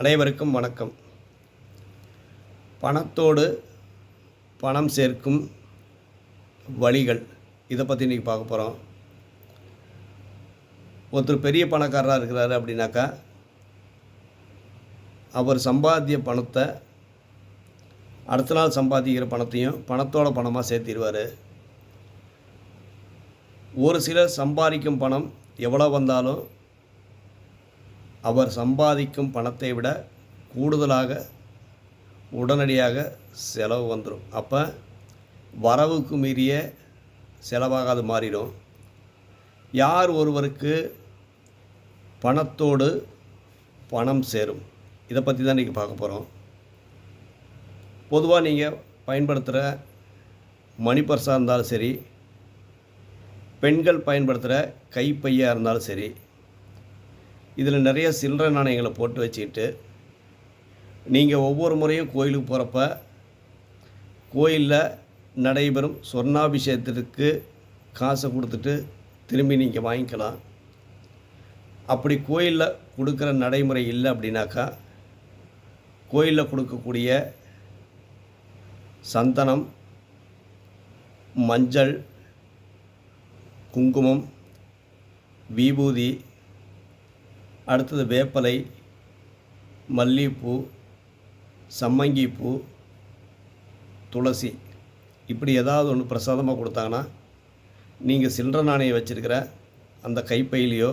அனைவருக்கும் வணக்கம். பணத்தோடு பணம் சேர்க்கும் வழிகள் இதை பற்றி இன்றைக்கி பார்க்க போகிறோம் ஒருத்தர் பெரிய பணக்காரராக இருக்கிறாரு அப்படின்னாக்கா அவர் சம்பாத்திய பணத்தை அடுத்த நாள் சம்பாதிக்கிற பணத்தையும் பணத்தோட பணமாக சேர்த்திடுவார். ஒரு சிலர் சம்பாதிக்கும் பணம் எவ்வளோ வந்தாலும் அவர் சம்பாதிக்கும் பணத்தை விட கூடுதலாக உடனடியாக செலவு வந்துடும் அப்போ வரவுக்கு மீறிய செலவாக அது மாறிடும். யார் ஒருவருக்கு பணத்தோடு பணம் சேரும்? இதை பற்றி தான் இன்றைக்கி பார்க்க போகிறோம் பொதுவாக நீங்கள் பயன்படுத்துகிற மணி பர்ஸாக இருந்தாலும் சரி பெண்கள் பயன்படுத்துகிற கைப்பையாக இருந்தாலும் சரி இதில் நிறைய சில்லறை நாணயங்களை போட்டு வச்சுக்கிட்டு நீங்கள் ஒவ்வொரு முறையும் கோயிலுக்கு போகிறப்ப கோயிலில் நடைபெறும் சொர்ணாபிஷேகத்திற்கு காசை கொடுத்துட்டு திரும்பி நீங்கள் வாங்கிக்கலாம். அப்படி கோயிலில் கொடுக்குற நடைமுறை இல்லை அப்படின்னாக்கா கோயிலில் கொடுக்கக்கூடிய சந்தனம் மஞ்சள் குங்குமம் விபூதி அடுத்தது வேப்பலை மல்லிகைப்பூ சம்மங்கிப்பூ துளசி. இப்படி ஏதாவது ஒன்று பிரசாதமாக கொடுத்தாங்கன்னா நீங்கள் சில்லற நாணயம் வச்சுருக்கிற அந்த கைப்பையிலையோ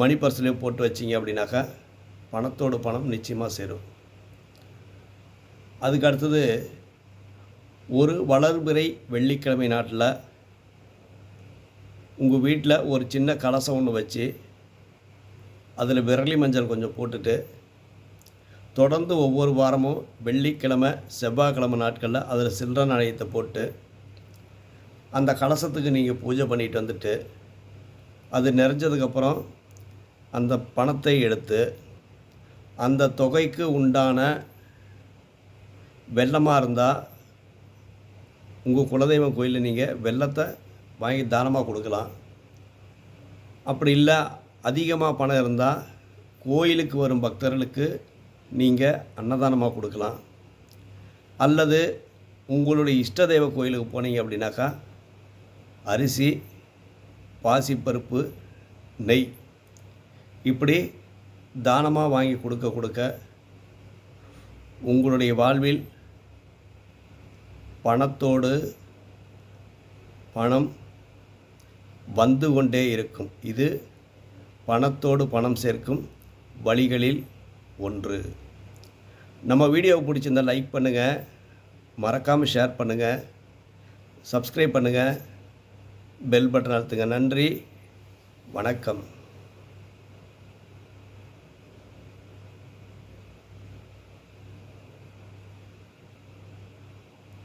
மணி பர்ஸ்லேயோ போட்டு வச்சிங்க அப்படின்னாக்கா பணத்தோடு பணம் நிச்சயமாக சேரும். அதுக்கு அடுத்தது ஒரு வளர்பிறை வெள்ளிக்கிழமை நாட்டில் உங்கள் வீட்டில் ஒரு சின்ன கலசம் ஒன்று வச்சு அதில் விரலி மஞ்சள் கொஞ்சம் போட்டுட்டு தொடர்ந்து ஒவ்வொரு வாரமும் வெள்ளிக்கிழமை செவ்வாய்க்கிழமை நாட்களில் அதில் சில்லற நாணயத்தை போட்டு அந்த கலசத்துக்கு நீங்கள் பூஜை பண்ணிட்டு வந்துட்டு அது நிறைஞ்சதுக்கப்புறம் அந்த பணத்தை எடுத்து அந்த தொகைக்கு உண்டான வெள்ளமாக இருந்தால் உங்கள் குலதெய்வம் கோயிலில் நீங்கள் வெள்ளத்தை வாங்கி தானமாக கொடுக்கலாம். அப்படி இல்லை அதிகமாக பணம் இருந்தால் கோயிலுக்கு வரும் பக்தர்களுக்கு நீங்கள் அன்னதானமாக கொடுக்கலாம். அல்லது உங்களுடைய இஷ்ட தெய்வ கோயிலுக்கு போனீங்க அப்படின்னாக்கா அரிசி பாசிப்பருப்பு நெய் இப்படி தானமாக வாங்கி கொடுக்க கொடுக்க உங்களுடைய வாழ்வில் பணத்தோடு பணம் வந்து கொண்டே இருக்கும். இது பணத்தோடு பணம் சேர்க்கும் வழிகளில் ஒன்று. நம்ம வீடியோவை பிடிச்சிருந்தால் லைக் பண்ணுங்கள் மறக்காமல் ஷேர் பண்ணுங்கள் சப்ஸ்கிரைப் பண்ணுங்கள் பெல் பட்டன் அழுத்துங்க. நன்றி. வணக்கம்.